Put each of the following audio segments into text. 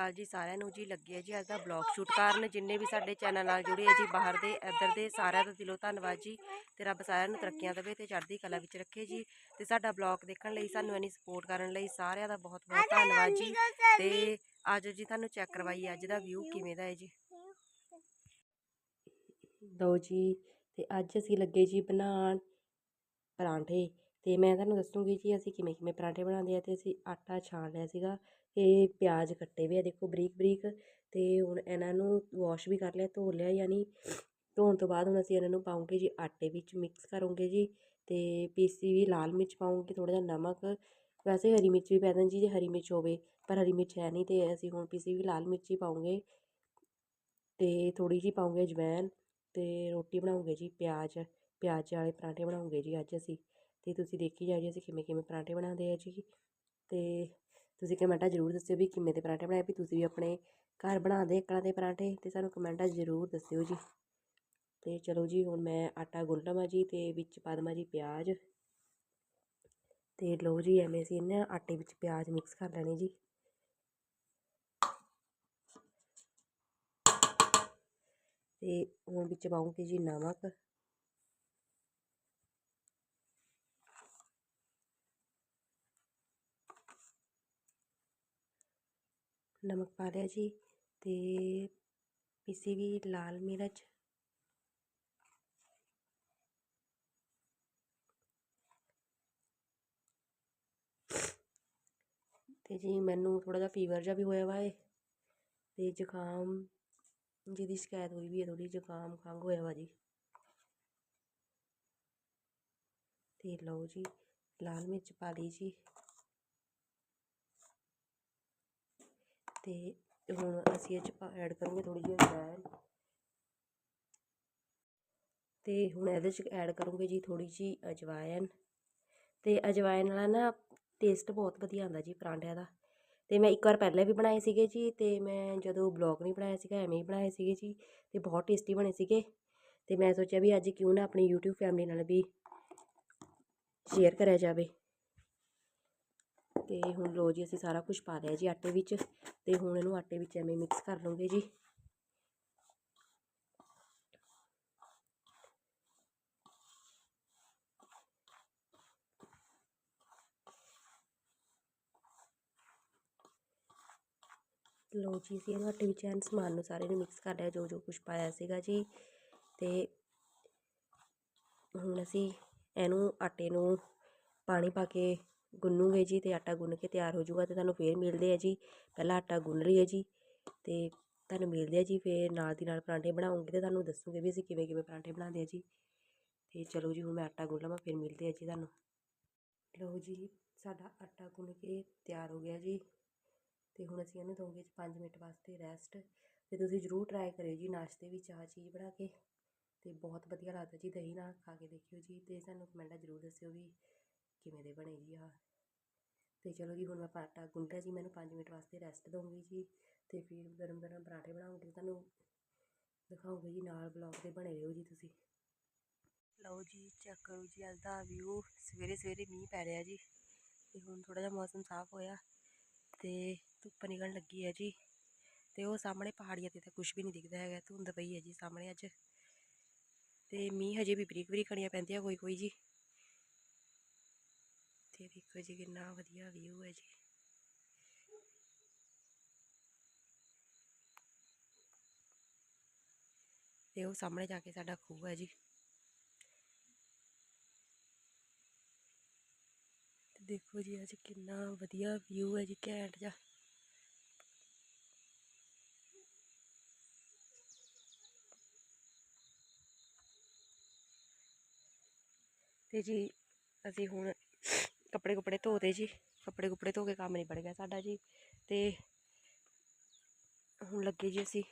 ਅਕਾਲ ਜੀ ਸਾਰਿਆਂ ਨੂੰ ਜੀ ਲੱਗੇ ਜੀ ਅੱਜ ਦਾ ਬਲੌਗ ਸ਼ੂਟ ਕਰਨ। ਜਿੰਨੇ ਵੀ ਸਾਡੇ ਚੈਨਲ ਨਾਲ ਜੁੜੇ ਆ ਜੀ ਬਾਹਰ ਦੇ ਇੱਧਰ ਦੇ ਸਾਰਿਆਂ ਦਾ ਦਿਲੋਂ ਧੰਨਵਾਦ ਜੀ। ਤੇ ਰੱਬ ਸਾਰਿਆਂ ਨੂੰ ਤਰੱਕੀਆਂ ਦੇਵੇ ਤੇ ਚੜ੍ਹਦੀ ਕਲਾ ਵਿੱਚ ਰੱਖੇ ਜੀ। ਤੇ ਸਾਡਾ ਬਲੌਗ ਦੇਖਣ ਲਈ ਸਾਨੂੰ ਇੰਨੀ ਸਪੋਰਟ ਕਰਨ ਲਈ ਸਾਰਿਆਂ ਦਾ ਬਹੁਤ ਬਹੁਤ ਧੰਨਵਾਦ ਜੀ। ਤੇ ਅੱਜ ਜੀ ਤੁਹਾਨੂੰ ਚੈੱਕ ਕਰਵਾਈ ਅੱਜ ਦਾ ਵਿਊ ਕਿਵੇਂ ਦਾ ਹੈ ਜੀ? ਲਓ ਜੀ ਤੇ ਅੱਜ ਅਸੀਂ ਲੱਗੇ ਜੀ ਬਣਾਉਣ ਪਰਾਂਠੇ। ਤੇ ਮੈਂ ਤੁਹਾਨੂੰ ਦੱਸੂਗੀ ਜੀ ਅਸੀਂ ਕਿਵੇਂ ਕਿਵੇਂ ਪਰਾਂਠੇ ਬਣਾਉਂਦੇ ਆ ਤੇ ਅਸੀਂ ਆਟਾ ਛਾਣ ਲਿਆ ਸੀਗਾ। ਤੇ ਪਿਆਜ਼ ਕੱਟੇ ਵੇ ਆ, ਦੇਖੋ ਬਰੀਕ ਬਰੀਕ ਅਤੇ ਹੁਣ ਇਹਨਾਂ ਨੂੰ ਵਾਸ਼ ਵੀ ਕਰ ਲਿਆ, ਧੋ ਲਿਆ ਯਾਨੀ ਧੋਣ ਤੋਂ ਬਾਅਦ ਹੁਣ ਅਸੀਂ ਇਹਨਾਂ ਨੂੰ ਪਾਉਂਗੇ ਜੀ ਆਟੇ ਵਿੱਚ ਮਿਕਸ ਕਰੂੰਗੇ ਜੀ ਤੇ ਪੀਸੀ ਵੀ ਲਾਲ ਮਿਰਚ ਪਾਉਂਗੇ, ਥੋੜ੍ਹਾ ਜਿਹਾ ਨਮਕ, ਵੈਸੇ ਹਰੀ ਮਿਰਚ ਵੀ ਪੈ ਦਿੰਦੀ ਜੀ ਜੇ ਹਰੀ ਮਿਰਚ ਹੋਵੇ, ਪਰ ਹਰੀ ਮਿਰਚ ਹੈ ਨਹੀਂ ਤੇ ਅਸੀਂ ਹੁਣ ਪੀਸੀ ਵੀ ਲਾਲ ਮਿਰਚ ਹੀ ਪਾਉਂਗੇ ਅਤੇ ਥੋੜ੍ਹੀ ਜਿਹੀ ਪਾਉਂਗੇ ਅਜਵਾਇਣ ਅਤੇ ਰੋਟੀ ਬਣਾਉਂਗੇ ਜੀ ਪਿਆਜ਼ ਪਿਆਜ਼ ਵਾਲੇ ਪਰਾਂਠੇ ਬਣਾਉਂਗੇ ਜੀ ਅੱਜ ਅਸੀਂ ਅਤੇ ਤੁਸੀਂ ਦੇਖੀ ਜਾਓ ਜੀ ਅਸੀਂ ਕਿਵੇਂ ਕਿਵੇਂ ਪਰਾਂਠੇ ਬਣਾਉਂਦੇ ਆ ਜੀ ਅਤੇ ਤੁਸੀਂ ਕਮੈਂਟਾਂ ਜ਼ਰੂਰ ਦੱਸਿਓ ਵੀ ਕਿਵੇਂ ਦੇ ਪਰਾਂਠੇ ਬਣਾਏ, ਵੀ ਤੁਸੀਂ ਵੀ ਆਪਣੇ ਘਰ ਬਣਾਉਂਦੇ ਇਕਲਾਂ ਦੇ ਪਰਾਂਠੇ, ਤੇ ਸਾਨੂੰ ਕਮੈਂਟਾਂ ਜ਼ਰੂਰ ਦੱਸਿਓ ਜੀ। ਤੇ ਚਲੋ ਜੀ, ਹੁਣ ਮੈਂ ਆਟਾ ਗੁੰਨ ਲਵਾਂ ਜੀ, ਤੇ ਵਿੱਚ ਪਾ ਦੇਵਾਂ ਜੀ ਪਿਆਜ਼। ਤੇ ਲਓ ਜੀ, ਐਵੇਂ ਅਸੀਂ ਇਹਨਾਂ ਆਟੇ ਵਿੱਚ ਪਿਆਜ਼ ਮਿਕਸ ਕਰ ਲੈਣੇ ਜੀ। ਤੇ ਹੁਣ ਵਿੱਚ ਪਾਉਂਗੇ ਜੀ ਨਮਕ। ਨਮਕ ਪਾ ਲਿਆ ਜੀ ਤੇ ਪੀਸੀ ਵੀ ਲਾਲ ਮਿਰਚ। ਤੇ ਜੀ ਮੈਨੂੰ ਥੋੜਾ ਜਿਹਾ ਫੀਵਰ ਜਿਹਾ ਵੀ ਹੋਇਆ ਵਾ ਏ ਤੇ ਜ਼ੁਕਾਮ ਜਿਹਦੀ ਸ਼ਿਕਾਇਤ ਹੋਈ ਵੀ ਹੈ ਥੋੜੀ ਜ਼ੁਕਾਮ ਖੰਘ ਹੋਇਆ ਵਾ ਜੀ। ਤੇ ਲਓ ਜੀ, ਲਾਲ ਮਿਰਚ ਪਾ ਲਈ ਜੀ। ਅਤੇ ਹੁਣ ਅਸੀਂ ਇਹ 'ਚ ਐਡ ਕਰਾਂਗੇ ਥੋੜ੍ਹੀ ਜਿਹੀ ਅਜਵਾਇਣ ਅਤੇ ਹੁਣ ਇਹਦੇ 'ਚ ਐਡ ਕਰੂੰਗੇ ਜੀ ਥੋੜ੍ਹੀ ਜਿਹੀ ਅਜਵਾਇਣ। ਅਤੇ ਅਜਵਾਇਣ ਨਾਲ ਨਾ ਟੇਸਟ ਬਹੁਤ ਵਧੀਆ ਆਉਂਦਾ ਜੀ ਪਰਾਂਠਿਆਂ ਦਾ। ਅਤੇ ਮੈਂ ਇੱਕ ਵਾਰ ਪਹਿਲਾਂ ਵੀ ਬਣਾਏ ਸੀਗੇ ਜੀ ਅਤੇ ਮੈਂ ਜਦੋਂ ਬਲੌਗ ਨਹੀਂ ਬਣਾਇਆ ਸੀਗਾ ਐਵੇਂ ਹੀ ਬਣਾਏ ਸੀਗੇ ਜੀ ਅਤੇ ਬਹੁਤ ਟੇਸਟੀ ਬਣੇ ਸੀਗੇ। ਅਤੇ ਮੈਂ ਸੋਚਿਆ ਵੀ ਅੱਜ ਕਿਉਂ ਨਾ ਆਪਣੀ YouTube ਫੈਮਿਲੀ ਨਾਲ ਵੀ ਸ਼ੇਅਰ ਕਰਿਆ ਜਾਵੇ। ਤੇ ਹੁਣ ਲੋ ਜੀ, ਅਸੀਂ ਸਾਰਾ ਕੁਝ ਪਾ ਲਿਆ ਜੀ ਆਟੇ ਵਿੱਚ ਤੇ ਹੁਣ ਇਹਨੂੰ ਆਟੇ ਵਿੱਚ ਐਵੇਂ ਮਿਕਸ ਕਰ ਲਵਾਂਗੇ ਜੀ। ਲੋ ਜੀ, ਅਸੀਂ ਇਹਨੂੰ ਆਟੇ ਵਿੱਚ ਐਨ ਸਮਾਨ ਨੂੰ ਸਾਰੇ ਨੂੰ ਮਿਕਸ ਕਰ ਲਿਆ ਜੋ ਜੋ ਕੁਝ ਪਾਇਆ ਸੀਗਾ ਜੀ। ਤੇ ਹੁਣ ਅਸੀਂ ਇਹਨੂੰ ਆਟੇ ਨੂੰ ਪਾਣੀ ਪਾ ਕੇ ਗੁੰਨੂਗੇ ਜੀ ਤੇ ਆਟਾ ਗੁੰਨ ਕੇ ਤਿਆਰ ਹੋ ਜਾਊਗਾ ਤੇ ਤੁਹਾਨੂੰ ਫੇਰ ਮਿਲਦੇ ਆ ਜੀ। ਪਹਿਲਾਂ ਆਟਾ ਗੁੰਨ ਲਈਏ ਜੀ ਤੇ ਤੁਹਾਨੂੰ ਮਿਲਦੇ ਆ ਜੀ ਫੇਰ ਨਾਲ ਦੀ ਨਾਲ ਪਰਾਂਠੇ ਬਣਾਉਂਗੇ ਤੇ ਤੁਹਾਨੂੰ ਦੱਸੂਗੇ ਵੀ ਅਸੀਂ ਕਿਵੇਂ ਕਿਵੇਂ ਪਰਾਂਠੇ ਬਣਾਉਂਦੇ ਆ ਜੀ। ਤੇ ਚਲੋ ਜੀ ਹੁਣ ਮੈਂ ਆਟਾ ਗੁੰਨ ਲਵਾਂ, ਫਿਰ ਮਿਲਦੇ ਆ ਜੀ ਤੁਹਾਨੂੰ। ਲਓ ਜੀ, ਸਾਡਾ ਆਟਾ ਗੁੰਨ ਕੇ ਤਿਆਰ ਹੋ ਗਿਆ ਜੀ ਤੇ ਹੁਣ ਅਸੀਂ ਇਹਨੂੰ ਦਵਾਂਗੇ 5 ਮਿੰਟ ਵਾਸਤੇ ਰੈਸਟ ਤੇ ਤੁਸੀਂ ਜ਼ਰੂਰ ਟਰਾਈ ਕਰਿਓ ਜੀ ਨਾਸ਼ਤੇ ਵਿੱਚ ਆਹ ਚੀਜ਼ ਬਣਾ ਕੇ ਤੇ ਬਹੁਤ ਵਧੀਆ ਲੱਗਦਾ ਜੀ ਦਹੀਂ ਨਾਲ ਖਾ ਕੇ ਦੇਖਿਓ ਜੀ ਤੇ ਸਾਨੂੰ ਕਮੈਂਟਾਂ ਜ਼ਰੂਰ ਦੱਸਿਓ ਵੀ ਕਿਵੇਂ ਦੇ ਬਣੇ ਜੀ ਆਹ। ਅਤੇ ਚਲੋ ਜੀ, ਹੁਣ ਮੈਂ ਆਟਾ ਗੁੰਨ ਲਿਆ ਜੀ, ਮੈਨੂੰ ਪੰਜ ਮਿੰਟ ਵਾਸਤੇ ਰੈਸਟ ਦਊਂਗੀ ਜੀ। ਅਤੇ ਫਿਰ ਗਰਮ ਗਰਮ ਪਰਾਂਠੇ ਬਣਾਉਂਗੀ ਤੁਹਾਨੂੰ ਦਿਖਾਉਂਗੀ ਜੀ, ਨਾਲ ਬਲੌਗ ਦੇ ਬਣੇ ਰਹੋ ਜੀ ਤੁਸੀਂ। ਲਓ ਜੀ ਚੈੱਕ ਕਰੋ ਜੀ, ਅੱਜ ਦਾ ਵਿਊ ਸਵੇਰੇ ਸਵੇਰੇ ਮੀਂਹ ਪੈ ਰਿਹਾ ਜੀ। ਤੇ ਹੁਣ ਥੋੜਾ ਜਿਹਾ ਮੌਸਮ ਸਾਫ਼ ਹੋਇਆ ਤੇ ਧੁੱਪ ਨਿਕਲਣ ਲੱਗੀ ਹੈ ਜੀ। ਤੇ ਉਹ ਸਾਹਮਣੇ ਪਹਾੜੀਆਂ ਤੇ ਤਾਂ ਕੁਝ ਵੀ ਨਹੀਂ ਦਿਖਦਾ ਹੈਗਾ, ਧੁੰਦ ਪਈ ਹੈ ਜੀ ਸਾਹਮਣੇ ਅੱਜ। ਤੇ ਮੀਂਹ ਹਜੇ ਵੀ ਬਰੀਕ ਬਰੀਕ ਕਣੀਆਂ ਪੈਂਦੀਆਂ ਕੋਈ ਕੋਈ ਜੀ। ਤੇ ਦੇਖੋ ਜੀ, ਕਿੰਨਾ ਵਧੀਆ ਵਿਊ ਹੈ ਜੀ। ਤੇ ਉਹ ਸਾਹਮਣੇ ਜਾ ਕੇ ਸਾਡਾ ਖੂਹ ਹੈ ਜੀ। ਤੇ ਦੇਖੋ ਜੀ, ਅੱਜ ਕਿੰਨਾ ਵਧੀਆ ਵਿਊ ਹੈ ਜੀ, ਘੈਂਟ ਜਿਹਾ। ਤੇ ਜੀ, ਅਸੀਂ ਹੁਣ ਕੱਪੜੇ ਕੁਪੜੇ ਧੋਤੇ ਜੀ, ਕੱਪੜੇ ਕੁਪੜੇ ਧੋ ਕੇ ਕੰਮ ਨਹੀਂ ਨਿਬੜ ਗਿਆ ਸਾਡਾ ਜੀ ਤੇ ਹੁਣ ਲੱਗੇ ਜੀ ਅਸੀਂ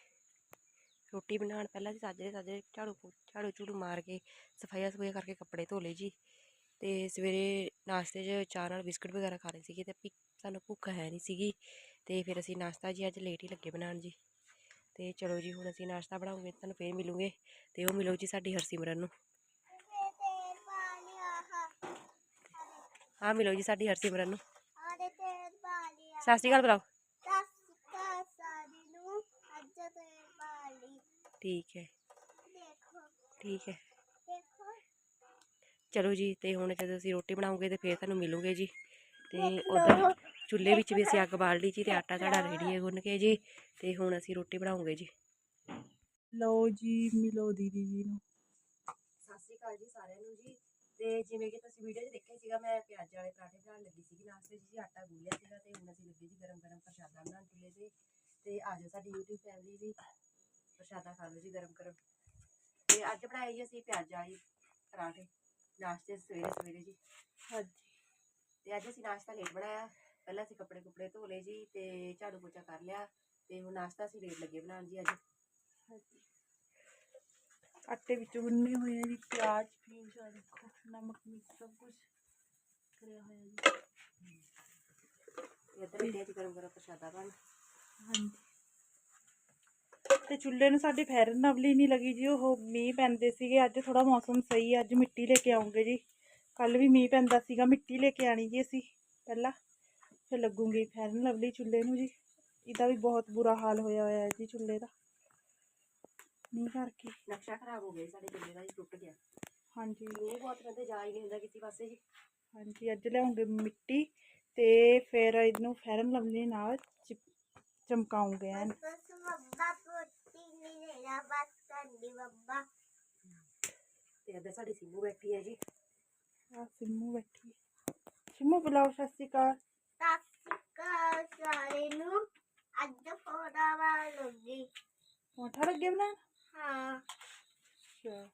ਰੋਟੀ ਬਣਾਉਣ, ਪਹਿਲਾਂ ਜੀ ਸਾਜਰੇ ਸਾਜਰੇ ਝਾੜੂ ਪੋ- ਝਾੜੂ ਝੂੜੂ ਮਾਰ ਕੇ ਸਫਾਈਆਂ ਸਫਾਈਆਂ ਕਰਕੇ ਕੱਪੜੇ ਧੋ ਲਏ ਜੀ ਤੇ ਸਵੇਰੇ ਨਾਸ਼ਤੇ 'ਚ ਚਾਹ ਨਾਲ ਬਿਸਕੁਟ ਵਗੈਰਾ ਖਾ ਲਏ ਸੀਗੇ ਤੇ ਭਿ- ਸਾਨੂੰ ਭੁੱਖ ਹੈ ਨਹੀਂ ਸੀਗੀ ਤੇ ਫਿਰ ਅਸੀਂ ਨਾਸ਼ਤਾ ਜੀ ਅੱਜ ਲੇਟ ਹੀ ਲੱਗੇ ਬਣਾਉਣ ਜੀ ਤੇ ਚਲੋ ਜੀ ਹੁਣ ਅਸੀਂ ਨਾਸ਼ਤਾ ਬਣਾਉਂਗੇ, ਤੁਹਾਨੂੰ ਫੇਰ ਮਿਲੂਗੇ ਤੇ ਉਹ ਮਿਲੋ ਜੀ ਸਾਡੀ ਹਰਸਿਮਰਨ ਨੂੰ। ਆ ਮਿਲੋ ਜੀ ਸਾਡੀ ਹਰਸਿਮਰਨ ਨੂੰ। ਆਰੇ ਤੇ ਠੀਕ ਹੈ। ਠੀਕ ਹੈ। ਚਲੋ ਜੀ ਤੇ ਹੁਣ ਜਦੋਂ ਅਸੀਂ ਰੋਟੀ ਬਣਾਉਂਗੇ ਤੇ ਫੇਰ ਤੁਹਾਨੂੰ ਮਿਲੂਗੇ ਜੀ। ਤੇ ਉਧਰ ਚੁੱਲ੍ਹੇ ਵਿੱਚ ਵੀ ਅਸੀਂ ਅੱਗ ਬਾਲ ਲਈ ਜੀ ਤੇ ਆਟਾ ਸਾਡਾ ਰੈਡੀ ਹੈ ਗੁੰਨ ਕੇ ਜੀ ਤੇ ਹੁਣ ਅਸੀਂ ਰੋਟੀ ਬਣਾਉਂਗੇ ਜੀ। ਲਓ ਜੀ ਮਿਲੋ ਦੀਦੀ ਜੀ ਨੂੰ। ਸਤਿ ਜੀ ਸਾਰਿਆਂ ਨੂੰ ਜੀ। ਤੇ ਜਿਵੇਂ ਕਿ ਤੁਸੀਂ ਵੀਡੀਓ 'ਚ ਦੇਖਿਆ ਸੀਗਾ ਮੈਂ ਪਿਆਜ਼ ਵਾਲੇ ਪਰਾਠੇ ਬਣਾਉਣ ਲੱਗੀ ਸੀਗੀ ਨਾਸਤੇ 'ਚ ਜੀ ਆਟਾ ਗੁੰਨ ਲਿਆ ਸੀਗਾ ਤੇ ਹੁਣ ਅਸੀਂ ਲੱਗੇ ਜੀ ਗਰਮ ਗਰਮ ਪ੍ਰਸ਼ਾਦਾ ਬਣਾਉਣ ਚੁੱਲ੍ਹੇ ਤੇ ਤੇ ਆ ਜਾਓ ਸਾਡੀ YouTube ਫੈਮਿਲੀ ਵੀ ਪ੍ਰਸ਼ਾਦਾ ਖਾ ਲਓ ਜੀ ਗਰਮ ਗਰਮ। ਤੇ ਅੱਜ ਬਣਾਏ ਜੀ ਅਸੀਂ ਪਿਆਜ਼ ਵਾਲੇ ਪਰਾਠੇ ਨਾਸ਼ਤੇ ਸਵੇਰੇ ਸਵੇਰੇ ਜੀ। ਹਾਂਜੀ। ਤੇ ਅੱਜ ਅਸੀਂ ਨਾਸ਼ਤਾ ਲੇਟ ਬਣਾਇਆ ਪਹਿਲਾਂ ਅਸੀਂ ਕੱਪੜੇ ਕੁਪੜੇ ਧੋ ਲਏ ਜੀ ਤੇ ਝਾੜੂ ਪੋਚਾ ਕਰ ਲਿਆ ਤੇ ਹੁਣ ਨਾਸ਼ਤਾ ਅਸੀਂ ਲੇਟ ਲੱਗੇ ਬਣਾਉਣ ਜੀ ਅੱਜ। ਆਟੇ ਵਿੱਚ ਗੁੰਨੇ ਹੋਏ ਆ ਜੀ ਪਿਆਜ਼ ਫੀਸ ਆ ਦੇਖੋ ਨਮਕ ਮਿਰਚ ਸਭ ਕੁਝ ਕਰਿਆ ਹੋਇਆ ਜੀ। ਇੱਧਰ ਲੱਗੇ ਜੀ ਗਰਮ ਗਰਮ ਪ੍ਰਸ਼ਾਦਾ ਬਣ। ਹਾਂਜੀ। ਤੇ ਚੁੱਲ੍ਹੇ ਨੂੰ ਸਾਡੇ ਫੈਰਨ ਨਵਲੀ ਨਹੀਂ ਲੱਗੀ ਜੀ ਉਹ ਮੀਂਹ ਪੈਂਦੇ ਸੀਗੇ ਅੱਜ ਥੋੜਾ ਮੌਸਮ ਸਹੀ ਹੈ ਅੱਜ ਮਿੱਟੀ ਲੈ ਕੇ ਆਉਂਗੇ ਜੀ। ਕੱਲ ਵੀ ਮੀਂਹ ਪੈਂਦਾ ਸੀਗਾ ਮਿੱਟੀ ਲੈ ਕੇ ਆਣੀ ਜੀ ਅਸੀਂ ਪਹਿਲਾਂ। ਫਿਰ ਲੱਗੂਗੀ ਫੈਰਨ ਲਵਲੀ ਚੁੱਲ੍ਹੇ ਨੂੰ ਜੀ। ਇਹਦਾ ਵੀ ਬਹੁਤ ਬੁਰਾ ਹਾਲ ਹੋਇਆ ਹੋਇਆ ਹੈ ਜੀ ਚੁੱਲ੍ਹੇ ਦਾ। ਮੀਂਹ ਕਰਕੇ। ਨਕਸ਼ਾ ਖਰਾਬ ਹੋ ਗਿਆ ਜੀ ਸਾਡੇ ਚੁੱਲ੍ਹੇ ਦਾ ਜੀ ਟੁੱਟ ਗਿਆ। ਹਾਂਜੀ। ਮੀਂਹ ਬਹੁਤ ਪੈਂਦੇ ਜਾ ਹੀ ਨਹੀਂ ਹੁੰਦਾ ਕਿਸੇ ਪਾਸੇ ਜੀ। ਹਾਂਜੀ ਅੱਜ ਲਿਆਉਂਗੇ ਮਿੱਟੀ ਤੇ ਫਿਰ ਇਹਨੂੰ ਫੈਰਨ ਲਵਲੀ ਨਾਲ ਚਿਪ- ਚਮਕਾਉਂਗੇ ਐਨ। ਬਸ ਬੱਬਾ ਪੋਤੀ ਨਹੀਂ ਲੈਣਾ ਬਸ ਕੰਦੀ ਬੱਬਾ ਤੇ ਇੱਧਰ ਸਾਡੀ ਸਿੰਮੂ ਬੈਠੀ ਹੈ ਜੀ। ਆ ਸਿੰਮੂ ਬੈਠੀ ਹੈ। ਸਿੰਮੂ ਬੁਲਾਓ ਸਤਿ ਸ਼੍ਰੀ ਅਕਾਲ। ਸਾਰੇ ਨੂੰ। ਅੱਜ ਫੋੜਾ ਵਾਲੋਗੀ ਪੌਂਠਾ ਲੱਗੇ ਬਣਾਉਣ? ਹਾਂ। ਅੱਛਾ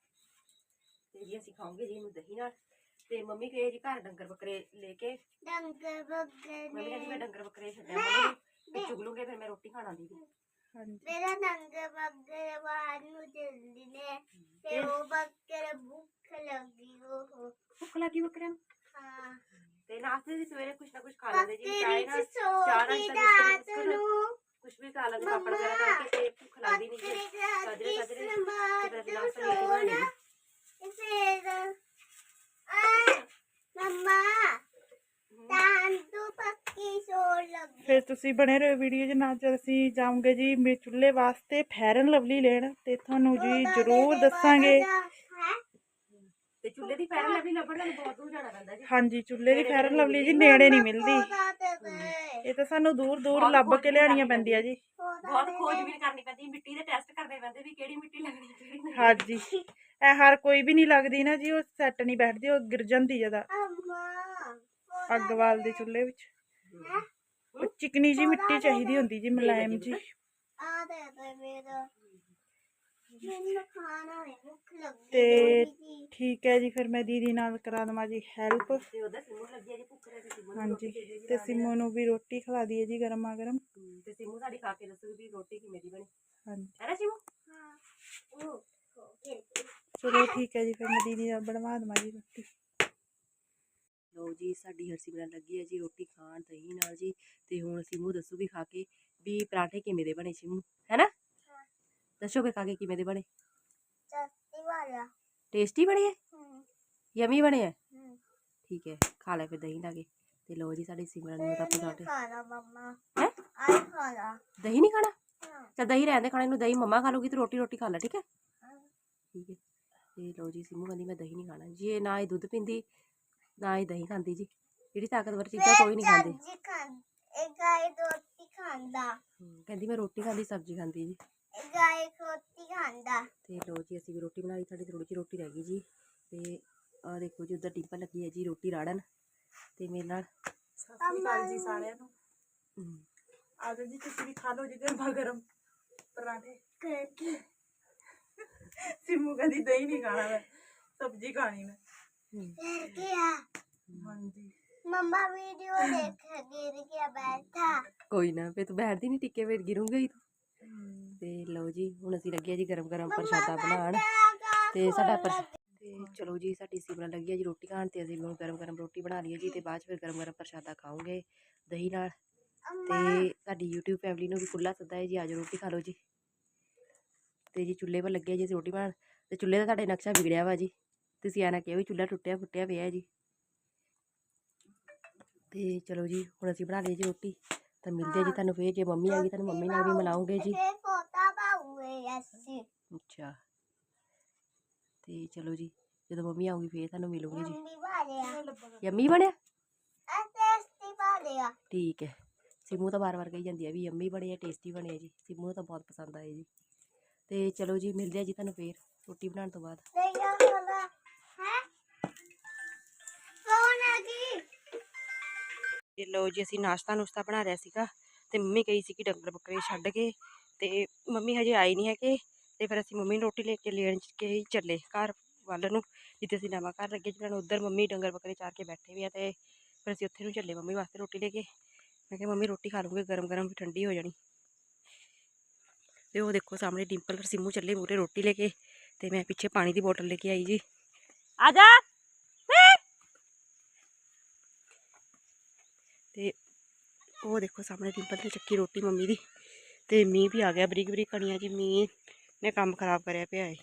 ਤੇ ਜੀ ਅਸੀਂ ਖਾਵਾਂਗੇ ਜੀ ਇਹਨੂੰ ਦਹੀਂ ਨਾਲ ਤੇ ਮੰਮੀ ਕਹੇ ਜੀ ਘਰ ਡੰਗਰ ਬੱਕਰੇ ਲੈ ਕੇ ਡੰਗ ਬੱਗੇ ਮੰਮੀ ਕਹਿੰਦੀ ਮੈਂ ਨੇ ਡੰਗਰ ਬੱਕਰੇ ਛੱਡਿਆ ਮੰਮੀ ਨੂੰ ਤੇ ਚੁਗਲੂਗੇ ਫਿਰ ਮੈਂ ਰੋਟੀ ਖਾਣਾ ਦੀ ਹਾਂਜੀ। ਮੇਰਾ ਡੰਗ ਬੱਗੇ ਬਾਹਰ ਨੂੰ ਜਲਦੀ ਨੇ ਤੇ ਉਹ ਬੱਕਰੇ ਭੁੱਖ ਲੱਗੀ ਉਹ। ਭੁੱਖ ਲੱਗੀ ਬੱਕਰਿਆਂ ਨੂੰ? ਹਾਂ। ਤੇ ਨਾਸਤੇ ਦੀ ਸਵੇਰੇ ਕੁਛ ਨਾ ਕੁਛ ਖਾ ਲੈਂਦੇ ਜੀ ਬੱਕਰੇ ਚਾਹ ਨਾਲ ਚਾਹ ਨਾਲ ਨੂੰ ਕੁਛ ਵੀ ਖਾ ਲੈਂਦੇ ਪਾਪੜ ਵਗੈਰਾ ਕਰਕੇ ਤੇ ਭੁੱਖ ਲੱਗਦੀ ਨਹੀਂ ਬੱਕਰੇ ਜੀ ਦਾ ਸਾਜਰੇ ਸਾਜਰੇ ਕਿਸ ਮਾਰ ਤੇ ਫਿਰ ਨੂੰ ਨਾਸਤਾ ਲੈ ਕੇ ਬਣਾਉਣੀ ਸੋਣਾ ਤੇ ਫਿਰ ਆ ਮੰਮਾ ਤਾਂ ਤੂੰ ਪੱਕੀ ਸੋ ਲੱਗੀ ਫਿਰ ਤੁਸੀਂ ਬਣੇ ਰਹੋ ਵੀਡੀਓ 'ਚ ਨਾਲ ਜਦ ਅਸੀਂ ਜਾਵਾਂਗੇ ਜੀ ਮੇ ਚੁੱਲ੍ਹੇ ਵਾਸਤੇ ਫੈਰਨ ਲਵਲੀ ਲੈਣ ਤੇ ਤੁਹਾਨੂੰ ਜੀ ਜ਼ਰੂਰ ਦੱਸਾਂਗੇ। ਹੈ। ਤੇ ਚੁੱਲ੍ਹੇ ਦੀ ਪੈਰ ਲੱਭੀ ਲੱਭਣ ਨੂੰ ਬਹੁਤ ਦੂਰ ਜਾਣਾ ਪੈਂਦਾ ਜੀ। ਹਾਂਜੀ ਚੁੱਲ੍ਹੇ ਦੀ ਫੈਰਨ ਲਵਲੀ ਜੀ ਨੇੜੇ। ਨਹੀਂ ਮਿਲਦੀ। ਇਹ ਤਾਂ ਸਾਨੂੰ ਦੂਰ ਦੂਰ ਲੱਭ ਕੇ ਲਿਆਉਣੀਆਂ ਪੈਂਦੀਆਂ ਜੀ। ਬਹੁਤ ਖੋਜਬੀਨ ਕਰਨੀ ਪੈਂਦੀ। ਮਿੱਟੀ ਦੇ ਟੈਸਟ ਕਰਨੇ ਪੈਂਦੇ ਵੀ ਕਿਹੜੀ ਮਿੱਟੀ ਲੱਗਣੀ ਕਿਹੜੀ ਨਹੀਂ। ਹਾਂਜੀ। ਇਹ ਹਰ ਕੋਈ ਵੀ ਨਹੀਂ ਲੱਗਦੀ ਨਾ ਜੀ ਉਹ ਸੈੱਟ ਨਹੀਂ ਬੈਠਦੀ ਉਹ ਗਿਰ ਜਾਂਦੀ ਜਦਾ ਅੰਮਾ ਅੱਗ ਬਾਲਦੇ ਚੁੱਲ੍ਹੇ ਵਿੱਚ। ਉਹ ਚਿਕਨੀ ਜੀ ਮਿੱਟੀ ਚਾਹੀਦੀ ਹੁੰਦੀ ਜੀ ਮੁਲਾਇਮ ਜੀ। ਆ ਦੇ ਦੇ ਮੇਰਾ। ਮੈਨੂੰ ਖਾਣਾ ਹੈ ਭੁੱਖ ਲੱਗੀ ਤੇ। ਠੀਕ ਹੈ ਜੀ ਫਿਰ ਮੈਂ ਦੀਦੀ ਨਾਲ ਕਰਾ ਦਵਾਂ ਜੀ ਹੈਲਪ ਹਾਂਜੀ ਤੇ ਸਿੰਮੂ ਨੂੰ ਵੀ ਰੋਟੀ ਖਿਲਾ ਦਈਏ ਜੀ ਗਰਮਾ ਗਰਮ ਤੇ ਸਿਮੂ ਸਾਡੀ ਖਾ ਕੇ ਦੱਸੂਗੀ ਵੀ ਰੋਟੀ ਕਿਵੇਂ ਦੀ ਬਣੀ। ਹਾਂਜੀ। ਹੈ ਨਾ ਸਿਮੂ? ਹਾਂ। ਉਹ ਹੋ ਗਿਆ ਚਲੋ ਠੀਕ ਹੈ ਜੀ ਫਿਰ ਮੈਂ ਦੀਦੀ ਨਾਲ ਬਣਵਾ ਦਵਾਂ ਜੀ ਰੋਟੀ। ਲੋ ਜੀ ਸਾਡੀ ਹਰਸਿਮਰਨ ਲੱਗੀ ਹੈ ਜੀ ਰੋਟੀ ਖਾਣ ਦਹੀਂ ਨਾਲ ਜੀ ਤੇ ਹੁਣ ਸਿਮੂ ਦੱਸੂਗੀ ਖਾ ਕੇ ਵੀ ਪਰਾਠੇ ਕਿਵੇਂ ਦੇ ਬਣੇ ਸਿਮੂ ਹੈ। ਨਾ ਦੱਸੋ ਫਿਰ ਖਾ ਕੇ ਕਿਵੇਂ ਦੇ ਬਣੇ? ਚਸਤੀ ਵਾਲਾ ਟੇਸਟੀ ਬਣੇ ਹੈ। ਯਮੀ ਬਣੇ ਹੈ ਹੂੰ। ਠੀਕ ਹੈ ਖਾ ਲੈ ਫਿਰ ਦਹੀਂ ਲਾ ਕੇ ਤੇ ਲੋ ਜੀ ਸਾਡੀ ਸਿਮਰਨ ਨੂੰ ਤਾਂ ਪਰਾਠੇ। ਖਾਣਾ ਮੰਮਾ। ਹੈ? ਆਈ ਖਾਣਾ। ਦਹੀਂ ਨਹੀਂ ਖਾਣਾ? ਚਲ ਦਹੀਂ ਰਹਿਣ ਦੇ ਖਾਣੇ ਨੂੰ ਦਹੀਂ ਮੰਮਾ ਖਾ ਲੂਗੀ ਤੇ ਰੋਟੀ ਰੋਟੀ ਖਾ ਲੈ ਠੀਕ ਹੈ। ਠੀਕ ਹੈ ਤੇ ਲੋ ਜੀ ਸਿਮੂ ਕਹਿੰਦੀ ਮੈਂ ਦਹੀਂ ਨਹੀਂ ਖਾਣਾ। ਜੀ ਇਹ ਨਾ ਹੀ ਦੁੱਧ ਪੀਂਦੀ ਨਾ ਹੀ ਦਹੀਂ ਖਾਂਦੀ ਜੀ। ਜਿਹੜੀ ਤਾਕਤਵਰ ਚੀਜ਼ਾਂ ਕੋਈ ਨਹੀਂ ਖਾਂਦੀ। ਸਬਜ਼ੀ ਖਾਂ ਇਹ ਗਾਇ ਰੋਟੀ ਖਾਂਦਾ। ਹਮ, ਕਹਿੰਦੀ ਮੈਂ ਰੋਟੀ ਖਾਂਦੀ ਸਬਜ਼ੀ ਖਾਂਦੀ ਜੀ। ਇਹ ਗਾਇ ਰੋਟੀ ਖਾਂਦਾ। ਤੇ ਲੋ ਜੀ ਅਸੀਂ ਵੀ ਰੋਟੀ ਬਣਾ ਲਈ ਸਾਡੀ ਥੋੜੀ ਜਿਹੀ ਰੋਟੀ ਰਹਿ ਗਈ ਜੀ। ਤੇ ਆ ਦੇਖੋ ਜੀ ਉਧਰ ਡਿੰਪਲ ਲੱਗੀ ਹੈ ਜੀ ਰੋਟੀ ਰਾੜਨ। ਤੇ ਮੇਰੇ ਨਾਲ ਸਤਿ ਸ਼੍ਰੀ ਅਕਾਲ ਜੀ ਸਾਰਿਆਂ ਨੂੰ। ਹਮ, ਆ ਜਾਓ ਜੀ ਤੁਸੀਂ ਵੀ ਖਾ ਲਓ ਜੀ ਗਰਮਾ ਗਰਮ ਪਰਾਠੇ। ਕਰਕੀ ਸਿੰਮੂ ਕਹਿੰਦੀ ਦਹੀਂ ਨਹੀਂ ਖਾਣਾ ਮੈਂ ਸਬਜ਼ੀ ਖਾਣੀ ਮੈਂ। ਕੋਈ ਨਾ ਫੇ ਤੂੰ ਬੈਠਦੀ ਨਹੀਂ ਟਿੱਕੇ ਫੇਰ ਗਿਰੂੰਗਾ ਹੀ। ਤੂੰ ਤੇ ਲਓ ਜੀ ਹੁਣ ਅਸੀਂ ਲੱਗਿਆ ਜੀ ਗਰਮ ਗਰਮ ਪ੍ਰਸ਼ਾਦਾ ਬਣਾਉਣ। ਤੇ ਸਾਡਾ ਤੇ ਚਲੋ ਜੀ ਸਾਡੀ ਸਿਮਰਨ ਲੱਗੀ ਲੱਗਿਆ ਜੀ ਰੋਟੀ ਖਾਣ ਤੇ ਅਸੀਂ ਹੁਣ ਗਰਮ ਗਰਮ ਰੋਟੀ ਬਣਾ ਲਈਏ ਜੀ ਤੇ ਬਾਅਦ ਚ ਫਿਰ ਗਰਮ ਗਰਮ ਪ੍ਰਸ਼ਾਦਾ ਖਾਵਾਂਗੇ ਦਹੀਂ ਨਾਲ। ਤੇ ਸਾਡੀ YouTube ਫੈਮਲੀ ਨੂੰ ਵੀ ਖੁੱਲਾ ਸੱਦਾ ਹੈ ਜੀ ਆਜੋ ਰੋਟੀ ਖਾ ਲਓ ਜੀ। ਤੇ ਜੀ ਚੁੱਲ੍ਹੇ 'ਤੇ ਲੱਗਿਆ ਜੀ ਅਸੀਂ ਰੋਟੀ ਬਣਾਉਣ। ਤੇ ਚੁੱਲ੍ਹੇ ਦਾ ਸਾਡੇ ਨਕਸ਼ਾ ਵਿਗੜਿਆ ਵਾ ਜੀ। सियाना क्या भी चूल्हा टुटिया फुटिया पे है जी तो चलो जी हम अभी बना लिया जी रोटी तो मिलते जी तुम फिर जो मम्मी आएगी तुम मम्मी ने भी मिलाऊँगे जी अच्छा तो चलो जी जो मम्मी आऊगी फिर तुम मिलोंगे जी यम्मी बने ठीक है सिमू तो बार बार कही जाती है भी यम्मी बने टेस्टी बने जी सिमू तो बहुत पसंद आए जी तो चलो जी मिलते जी तुम फिर रोटी बनाने तो बाद ਹੈ? ਕੌਣ ਆ ਗਈ ਤੇ ਲੋ ਜੀ, ਅਸੀਂ ਨਾਸ਼ਤਾ ਨੁਸ਼ਤਾ ਬਣਾ ਰਿਆ ਸੀਗਾ ਤੇ ਮੰਮੀ ਕਹੀ ਸੀ ਕਿ ਡੰਗਰ ਬੱਕਰੇ ਛੱਡ ਕੇ ਤੇ ਮੰਮੀ ਹਜੇ ਆਈ ਨਹੀਂ ਹੈਗੇ ਤੇ ਫਿਰ ਅਸੀਂ ਮੰਮੀ ਨੂੰ ਰੋਟੀ ਲੈ ਕੇ ਲੈਣ ਕੇ ਹੀ ਚੱਲੇ ਘਰ ਵੱਲ ਨੂੰ, ਜਿੱਥੇ ਅਸੀਂ ਨਵਾਂ ਘਰ ਲੱਗੇ ਜਿਹਨਾਂ ਨੂੰ ਉਧਰ ਮੰਮੀ ਡੰਗਰ ਬੱਕਰੇ ਚਾਰ ਕੇ ਬੈਠੇ ਵੀ ਆ ਤੇ ਫਿਰ ਅਸੀਂ ਉੱਥੇ ਨੂੰ ਚੱਲੇ ਮੰਮੀ ਵਾਸਤੇ ਰੋਟੀ ਲੈ ਕੇ। ਮੈਂ ਕਿਹਾ, ਮੰਮੀ, ਰੋਟੀ ਖਾ ਲੂੰਗੇ ਗਰਮ ਗਰਮ ਵੀ ਠੰਡੀ ਹੋ ਜਾਣੀ। ਤੇ ਉਹ ਦੇਖੋ ਸਾਹਮਣੇ ਡਿੰਪਲ ਔਰ ਸਿੰਮੂ ਚੱਲੇ ਮੂਰੇ ਰੋਟੀ ਲੈ ਕੇ ਤੇ ਮੈਂ ਪਿੱਛੇ ਪਾਣੀ ਦੀ ਬੋਤਲ ਲੈ ਕੇ ਆਈ ਜੀ। ਆ ਜਾ। ਤੇ ਉਹ ਦੇਖੋ ਸਾਹਮਣੇ ਡਿੰਪਲ ਨੇ ਚੱਕੀ ਰੋਟੀ ਮੰਮੀ ਦੀ। ਤੇ ਮੀਂਹ ਵੀ ਆ ਗਿਆ, ਬਰੀਕ ਬਰੀਕ ਕਣੀਆਂ ਜੀ ਮੀਂਹ ਨੇ ਕੰਮ ਖਰਾਬ ਕਰਿਆ ਪਿਆ ਏ।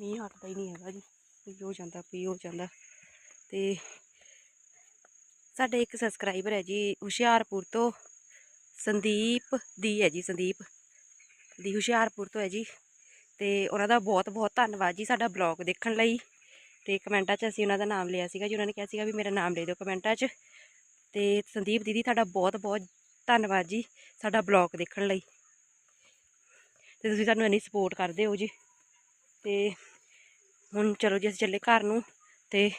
ਮੀਂਹ ਹਟਦਾ ਹੀ ਨਹੀਂ ਹੈਗਾ ਜੀ। ਪੀ ਹੋ ਜਾਂਦਾ ਪੀ ਹੋ ਜਾਂਦਾ। ਤੇ ਸਾਡੇ ਇੱਕ ਸਬਸਕ੍ਰਾਈਬਰ ਹੈ ਜੀ, ਹੁਸ਼ਿਆਰਪੁਰ ਤੋਂ ਸੰਦੀਪ ਦੀ ਹੈ ਜੀ, ਸੰਦੀਪ ਦੀ ਹੁਸ਼ਿਆਰਪੁਰ ਤੋਂ ਹੈ ਜੀ। ਤੇ ਉਹਨਾਂ ਦਾ ਬਹੁਤ ਬਹੁਤ ਧੰਨਵਾਦ ਜੀ ਸਾਡਾ ਬਲੌਗ ਦੇਖਣ ਲਈ। ਤੇ ਕਮੈਂਟਾਂ 'ਚ ਅਸੀਂ ਉਹਨਾਂ ਦਾ ਨਾਮ ਲਿਆ ਸੀਗਾ ਜੀ, ਉਹਨਾਂ ਨੇ ਕਿਹਾ ਸੀਗਾ ਵੀ ਮੇਰਾ ਨਾਮ ਲੈ ਦਿਓ ਕਮੈਂਟਾਂ 'ਚ। ਤੇ ਸੰਦੀਪ ਦੀਦੀ ਤੁਹਾਡਾ ਬਹੁਤ ਬਹੁਤ ਧੰਨਵਾਦ ਜੀ ਸਾਡਾ ਬਲੌਗ ਦੇਖਣ ਲਈ। ਤੇ ਤੁਸੀਂ ਸਾਨੂੰ ਇੰਨੀ ਸਪੋਰਟ ਕਰਦੇ ਹੋ ਜੀ। ਤੇ ਹੁਣ ਚਲੋ ਜੀ ਅਸੀਂ ਚੱਲੇ ਘਰ ਨੂੰ ਤੇ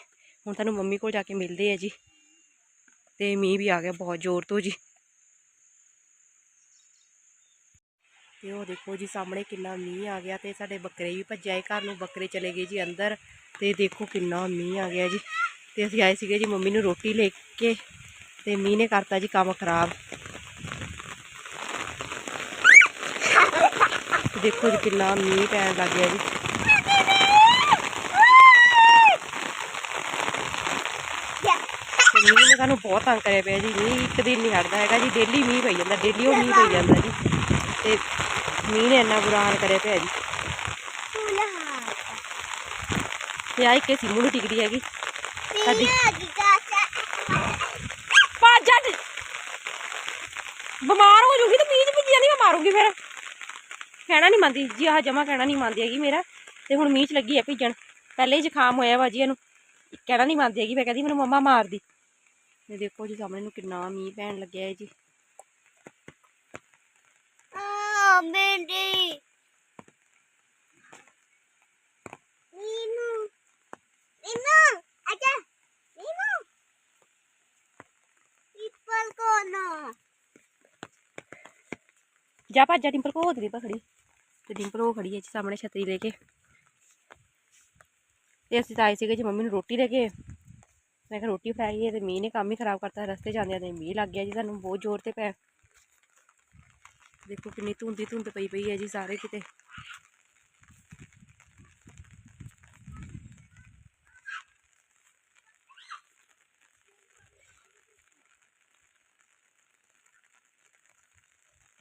ਹੁਣ ਤੁਹਾਨੂੰ ਮੰਮੀ ਕੋਲ ਜਾ ਕੇ ਮਿਲਦੇ ਆ ਜੀ। ਤੇ ਮੀਂਹ ਵੀ ਆ ਗਿਆ ਬਹੁਤ ਜ਼ੋਰ ਤੋਂ ਜੀ। ਤੇ ਉਹ ਦੇਖੋ ਜੀ ਸਾਹਮਣੇ ਕਿੰਨਾ ਮੀਂਹ ਆ ਗਿਆ ਤੇ ਸਾਡੇ ਬੱਕਰੇ ਵੀ ਭੱਜੇ ਆਏ, ਘਰ ਨੂੰ ਬੱਕਰੇ ਚਲੇ ਗਏ ਜੀ ਅੰਦਰ ਤੇ ਦੇਖੋ ਕਿੰਨਾ ਮੀਂਹ ਆ ਗਿਆ ਜੀ। ਤੇ ਅਸੀਂ ਆਏ ਸੀਗੇ ਜੀ ਮੰਮੀ ਨੂੰ ਰੋਟੀ ਲੈ ਕੇ ਤੇ ਮੀਂਹ ਨੇ ਕਰਤਾ ਜੀ ਕੰਮ ਖਰਾਬ। ਦੇਖੋ ਜੀ ਕਿੰਨਾ ਮੀਂਹ ਪੈਣ ਲੱਗ ਗਿਆ ਜੀ। ਮੀਂਹ ਨੇ ਸਾਨੂੰ ਬਹੁਤ ਤੰਗ ਕਰਿਆ ਪਿਆ ਜੀ, ਮੀਂਹ ਇੱਕ ਦਿਨ ਨਹੀਂ ਹਟਦਾ ਹੈਗਾ ਜੀ, ਡੇਲੀ ਮੀਂਹ ਪਈ ਜਾਂਦਾ, ਡੇਲੀ ਉਹ ਮੀਂਹ ਪਈ ਜਾਂਦਾ ਜੀ। ਮੀਂਹ ਨੇ ਇੰਨਾ ਬੁਰਾ ਹਾਲ ਕਰਿਆ ਪਿਆ ਜੀ। ਤੇ ਆ ਇੱਕ ਸਿੰਮੂ ਨੂੰ ਟਿਕਦੀ ਹੈਗੀ। ਸਾਡੀ ਕੀ ਬਿਮਾਰ ਹੋ ਜੂਗੀ ਤੇ ਮੀਂਹ ਚ ਭਿੱਜੀ ਜਾਂਦੀ ਮੈਂ ਮਾਰੂੰਗੀ ਫਿਰ। ਕਹਿਣਾ ਨਹੀਂ ਮੰਨਦੀ ਜੀ ਆਹ ਜਮਾ ਕਹਿਣਾ ਨਹੀਂ ਮੰਨਦੀ ਹੈਗੀ ਮੇਰਾ। ਤੇ ਹੁਣ ਮੀਂਹ ਚ ਲੱਗੀ ਆ ਭਿੱਜਣ। ਪਹਿਲੇ ਹੀ ਜ਼ੁਕਾਮ ਹੋਇਆ ਵਾ ਜੀ ਇਹਨੂੰ। ਕਹਿਣਾ ਨਹੀਂ ਮੰਨਦੀ ਹੈਗੀ ਮੈਂ ਕਹਿੰਦੀ ਮੈਨੂੰ ਮੰਮਾ ਮਾਰਦੀ ਇਹ ਦੇਖੋ ਜੀ ਸਾਹਮਣੇ ਨੂੰ ਕਿੰਨਾ ਮੀਂਹ ਪੈਣ ਲੱਗਿਆ ਹੈ ਜੀ। ਜਾ ਭੱਜ ਜਾ ਡਿੰਪਲ ਕੋ ਉਹਦੀ ਖੜੀ ਤੇ ਡਿੰਪਲ ਉਹ ਖੜੀ ਹੈ ਜੀ ਸਾਹਮਣੇ ਛਤਰੀ ਲੈ ਕੇ। ਤੇ ਅਸੀਂ ਤਾਂ ਆਏ ਸੀਗੇ ਜੀ ਮੰਮੀ ਨੂੰ ਰੋਟੀ ਲੈ ਕੇ। ਮੈਂ ਕਿਹਾ ਰੋਟੀ ਫਰਾਈ ਹੈ ਤੇ ਮੀਂਹ ਨੇ ਕੰਮ ਹੀ ਖਰਾਬ ਕਰਤਾ ਰਸਤੇ ਜਾਂਦਿਆਂ ਤੇ ਮੀਂਹ ਲੱਗ ਗਿਆ ਜੀ ਸਾਨੂੰ ਬਹੁਤ ਜ਼ੋਰ ਤੇ ਪੈ ਦੇਖੋ ਕਿੰਨੀ ਧੁੰਦੀ ਧੁੰਦ ਪਈ ਪਈ ਹੈ ਜੀ ਸਾਰੇ ਕਿਤੇ।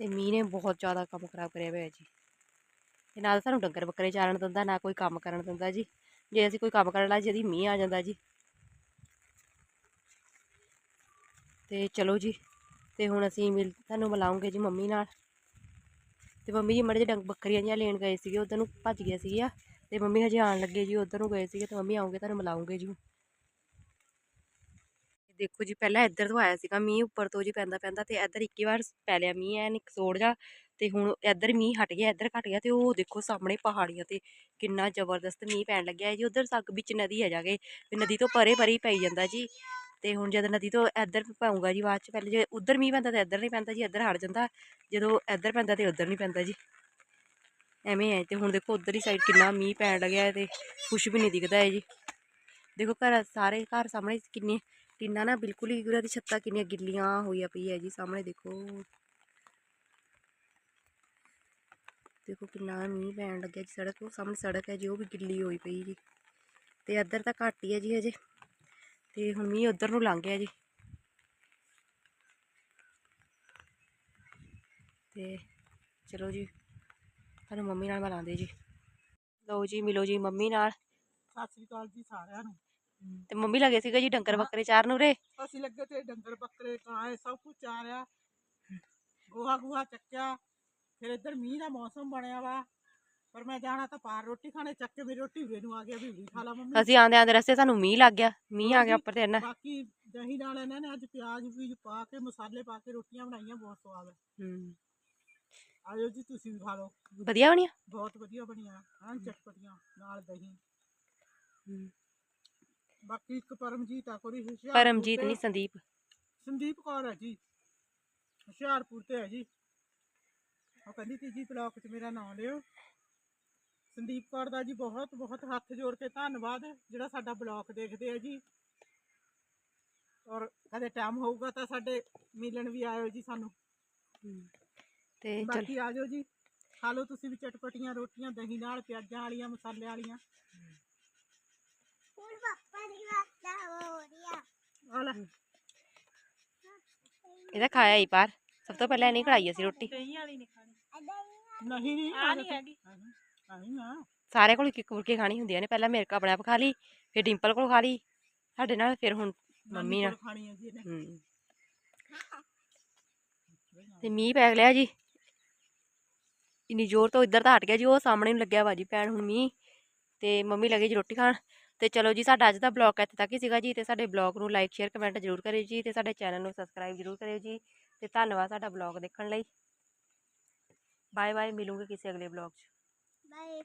ਤੇ ਮੀਂਹ ਨੇ ਬਹੁਤ ਜ਼ਿਆਦਾ ਕੰਮ ਖਰਾਬ ਕਰਿਆ ਹੋਇਆ ਜੀ। ਤੇ ਨਾ ਤਾਂ ਸਾਨੂੰ ਡੰਗਰ ਬੱਕਰੇ ਚਾਰਨ ਦਿੰਦਾ, ਨਾ ਕੋਈ ਕੰਮ ਕਰਨ ਦਿੰਦਾ ਜੀ। ਜੇ ਅਸੀਂ ਕੋਈ ਕੰਮ ਕਰਨ ਲੱਗ ਜਦੀ ਮੀਂਹ ਆ ਜਾਂਦਾ ਜੀ। ਤੇ ਚਲੋ ਜੀ, ਤੇ ਹੁਣ ਅਸੀਂ ਮਿਲ, ਤੁਹਾਨੂੰ ਮਿਲਾਉਂਗੇ ਜੀ ਮੰਮੀ ਨਾਲ। ਤੇ ਮੰਮੀ ਜੀ ਮੜੇ ਜਿਹੇ ਡੰਗ ਬੱਕਰੀਆਂ ਜਿਹੀਆਂ ਲੈਣ ਗਏ ਸੀਗੇ, ਉਧਰ ਨੂੰ ਭੱਜ ਗਿਆ ਸੀਗਾ ਤੇ ਮੰਮੀ ਹਜੇ ਆਉਣ ਲੱਗੇ ਜੀ, ਉਧਰ ਨੂੰ ਗਏ ਸੀਗੇ ਤੇ ਮੰਮੀ ਆਉਂਗੇ, ਤੁਹਾਨੂੰ ਮਿਲਾਉਂਗੇ ਜੀ। ਦੇਖੋ ਜੀ, ਪਹਿਲਾਂ ਇੱਧਰ ਤੋਂ ਆਇਆ ਸੀਗਾ ਮੀਂਹ, ਉੱਪਰ ਤੋਂ ਜੀ ਪੈਂਦਾ ਪੈਂਦਾ ਤੇ ਇੱਧਰ ਇੱਕੀ ਵਾਰ ਪੈ ਲਿਆ ਮੀਂਹ, ਐਨ ਇੱਕ ਸੋੜ ਜਾ। ਤੇ ਹੁਣ ਇੱਧਰ ਮੀਂਹ ਹਟ ਗਿਆ, ਇੱਧਰ ਘਟ ਗਿਆ ਤੇ ਉਹ ਦੇਖੋ ਸਾਹਮਣੇ ਪਹਾੜੀਆਂ ਤੇ ਕਿੰਨਾ ਜ਼ਬਰਦਸਤ ਮੀਂਹ ਪੈਣ ਲੱਗਿਆ ਜੀ। ਉਧਰ ਸੱਗ ਵਿੱਚ ਨਦੀ ਹੈ ਜਾ ਕੇ ਨਦੀ ਤੋਂ ਪਰੇ ਪਰੇ ਹੀ ਪਈ ਜਾਂਦਾ ਜੀ। ਤੇ ਹੁਣ ਜਦ ਨਦੀ ਤੋਂ ਇੱਧਰ ਪਾਉਂਗਾ ਜੀ ਬਾਅਦ ਚ ਪਹਿਲੇ ਜੇ ਉੱਧਰ ਮੀਂਹ ਪੈਂਦਾ ਤਾਂ ਇੱਧਰ ਨਹੀਂ ਪੈਂਦਾ ਜੀ, ਇੱਧਰ ਹਟ ਜਾਂਦਾ, ਜਦੋਂ ਇੱਧਰ ਪੈਂਦਾ ਤੇ ਉੱਧਰ ਨਹੀਂ ਪੈਂਦਾ ਜੀ। ਐਵੇਂ ਹੈ ਤੇ ਹੁਣ ਦੇਖੋ ਉੱਧਰ ਹੀ ਸਾਈਡ ਕਿੰਨਾ ਮੀਂਹ ਪੈਣ ਲੱਗਿਆ ਹੈ ਤੇ ਕੁਛ ਵੀ ਨਹੀਂ ਦਿਖਦਾ ਹੈ ਜੀ। ਦੇਖੋ ਘਰ ਸਾਰੇ ਘਰ ਸਾਹਮਣੇ ਕਿੰਨੇ ਟੀਨਾਂ ਨਾ ਬਿਲਕੁਲ ਹੀ ਉਹਨਾਂ ਦੀ ਛੱਤਾਂ ਕਿੰਨੀਆਂ ਗਿੱਲੀਆਂ ਹੋਈਆਂ ਪਈ ਹੈ ਜੀ ਸਾਹਮਣੇ ਦੇਖੋ। ਦੇਖੋ ਕਿੰਨਾ ਮੀਂਹ ਪੈਣ ਲੱਗਿਆ ਜੀ, ਸੜਕ ਉਹ ਸਾਹਮਣੇ ਸੜਕ ਹੈ ਜੀ, ਉਹ ਵੀ ਗਿੱਲੀ ਹੋਈ ਪਈ ਜੀ। ਤੇ ਇੱਧਰ ਤਾਂ ਘੱਟ ਹੀ ਹੈ ਜੀ ਹਜੇ। ਤੇ ਹੁਣ ਮੀਂਹ ਉੱਧਰ ਨੂੰ ਲੰਘ ਗਿਆ ਜੀ। ਤੇ ਚਲੋ ਜੀ ਤੁਹਾਨੂੰ ਮੰਮੀ ਨਾਲ ਮਿਲਾਉਂਦੇ ਜੀ। ਲਓ ਜੀ ਮਿਲੋ ਜੀ ਮੰਮੀ ਨਾਲ। ਸਤਿ ਸ੍ਰੀ ਅਕਾਲ ਜੀ ਸਾਰਿਆਂ ਨੂੰ। ਤੇ ਮੰਮੀ ਲੱਗੇ ਸੀਗਾ ਜੀ ਡੰਗਰ ਬੱਕਰੇ ਚਾਰਨ ਉਰੇ? ਅਸੀਂ ਲੱਗੇ ਤੇ ਡੰਗਰ ਬੱਕਰੇ ਕਾਏ ਸਭ ਕੁਝ ਚਾਰਿਆ। ਗੋਹਾ ਗੋਹਾ ਚੱਕਿਆ। ਫਿਰ ਇੱਧਰ ਮੀਂਹ ਦਾ ਮੌਸਮ ਬਣਿਆ ਵਾ। ਪਰ ਮੈਂ ਜਾਣਾ ਤਾਂ ਪਾਰ ਰੋਟੀ ਖਾਣੇ ਚੱਕ ਕੇ ਮੇਰੀ ਰੋਟੀ ਵੀਰੇ ਨੂੰ ਆ ਗਿਆ ਵੀ ਖਾ ਲਾ ਮੰਮੀ। ਅਸੀਂ ਆਂਦੇ ਆਂਦੇ ਰਸਤੇ ਸਾਨੂੰ ਮੀਂਹ ਲੱਗ ਗਿਆ ਮੀਂਹ ਆ ਗਿਆ ਉੱਪਰ ਤੇ ਇੰਨਾ। ਬਾਕੀ ਦਹੀਂ ਨਾਲ ਇਹਨਾਂ ਨੇ ਅੱਜ ਪਿਆਜ਼ ਵੀ ਪਾ ਕੇ ਮਸਾਲੇ ਪਾ ਕੇ ਰੋਟੀਆਂ ਬਣਾਈਆਂ ਬਹੁਤ ਸਵਾਦ। ਹੈ। ਹੂੰ ਆਜੋ ਜੀ ਤੁਸੀਂ ਵੀ ਖਾ ਲਓ। ਵਧੀਆ ਬਣੀਆਂ? ਬਹੁਤ ਵਧੀਆ ਬਣੀਆਂ ਹਾਂ ਚਟਪਟੀਆਂ ਨਾਲ ਦਹੀਂ। ਹੂੰ। ਬਾਕੀ ਇੱਕ ਪਰਮਜੀਤ ਆ ਕੋਈ ਹੁਸ਼ਿਆਰਪੁਰ ਪਰਮਜੀਤ ਨਹੀਂ ਸੰਦੀਪ। ਸੰਦੀਪ ਕੌਰ ਹੈ ਜੀ। ਹੁਸ਼ਿਆਰਪੁਰ ਤੇ ਹੈ ਜੀ। ਉਹ ਕਹਿੰਦੀ ਤੀਜੀ ਬਲਾਕ 'ਚ ਮੇਰਾ ਨਾਮ ਲਿਓ। ਸੰਦੀਪ ਕੌਰ ਦਾ ਜੀ ਬਹੁਤ ਬਹੁਤ ਹੱਥ ਜੋੜ ਕੇ ਧੰਨਵਾਦ ਜਿਹੜਾ ਸਾਡਾ ਬਲਾਕ ਦੇਖਦੇ ਆ ਜੀ। ਔਰ ਕਦੇ ਟਾਈਮ ਹੋਊਗਾ ਤਾਂ ਸਾਡੇ ਮਿਲਣ ਵੀ ਆਇਓ ਜੀ ਸਾਨੂੰ। ਤੇ ਬਾਕੀ ਆ ਜਾਓ ਜੀ। ਖਾ ਲਓ ਤੁਸੀਂ ਵੀ ਚਟਪਟੀਆਂ ਰੋਟੀਆਂ ਦਹੀਂ ਨਾਲ ਪਿਆਜ਼ਾਂ ਵਾਲੀਆਂ ਮਸਾਲੇ ਵਾਲੀਆਂ। ਹੁਣ ਪਾਪਾ ਦੀ ਵਾਸਤਾ ਹੋ ਰਹੀ ਆ। ਆ ਲੈ। ਇਹਦਾ ਖਾਇਆ ਹੀ ਪਾਰ ਸਭ ਤੋਂ ਪਹਿਲਾਂ ਇਹਨੇ ਖੜਾਈ ਅਸੀਂ ਰੋਟੀ। ਦਹੀਂ ਵਾਲੀ ਨਹੀਂ ਖਾਣੀ। ਨਹੀਂ ਨਹੀਂ ਆ ਨਹੀਂ ਹੈਗੀ। ਨਹੀਂ ਨਾ ਸਾਰੇ ਕੋਲ ਇੱਕ ਇੱਕ ਫੁਲਕੇ ਖਾਣੀ ਹੁੰਦੀਆਂ ਨੇ ਪਹਿਲਾਂ ਮੇਰੇ ਕੋਲ ਆਪਣੇ ਆਪ ਖਾ ਲਈ ਫਿਰ ਡਿੰਪਲ ਕੋਲ ਖਾ ਲਈ ਸਾਡੇ ਨਾਲ ਫਿਰ ਹੁਣ ਮੰਮੀ ਨਾਲ। ਹੈ। ਤੇ ਮੀਂਹ ਪੈ ਲਿਆ ਜੀ। ਇੰਨੀ ਜ਼ੋਰ ਤੋਂ ਇੱਧਰ ਤਾਂ ਹਟ ਗਿਆ ਜੀ ਉਹ ਸਾਹਮਣੇ ਨੂੰ ਲੱਗਿਆ ਵਾ ਜੀ ਪੈਣ ਹੁਣ ਮੀਂਹ। ਤੇ ਮੰਮੀ ਲੱਗੇ ਜੀ ਰੋਟੀ ਖਾਣ। ਤੇ ਚਲੋ ਜੀ ਸਾਡਾ ਅੱਜ ਦਾ ਬਲੌਗ ਇੱਥੇ ਤੱਕ ਹੀ ਸੀਗਾ ਜੀ। ਤੇ ਸਾਡੇ ਬਲੌਗ ਨੂੰ ਲਾਈਕ ਸ਼ੇਅਰ ਕਮੈਂਟ ਜ਼ਰੂਰ ਕਰਿਓ ਜੀ। ਤੇ ਸਾਡੇ ਚੈਨਲ ਨੂੰ ਸਬਸਕ੍ਰਾਈਬ ਜ਼ਰੂਰ ਕਰਿਓ ਜੀ। ਤੇ ਧੰਨਵਾਦ ਸਾਡਾ ਬਲੌਗ ਦੇਖਣ ਲਈ। ਬਾਏ ਬਾਏ ਮਿਲੂਗੇ ਕਿਸੇ ਅਗਲੇ ਬਲੌਗ 'ਚ। ਬਾਏ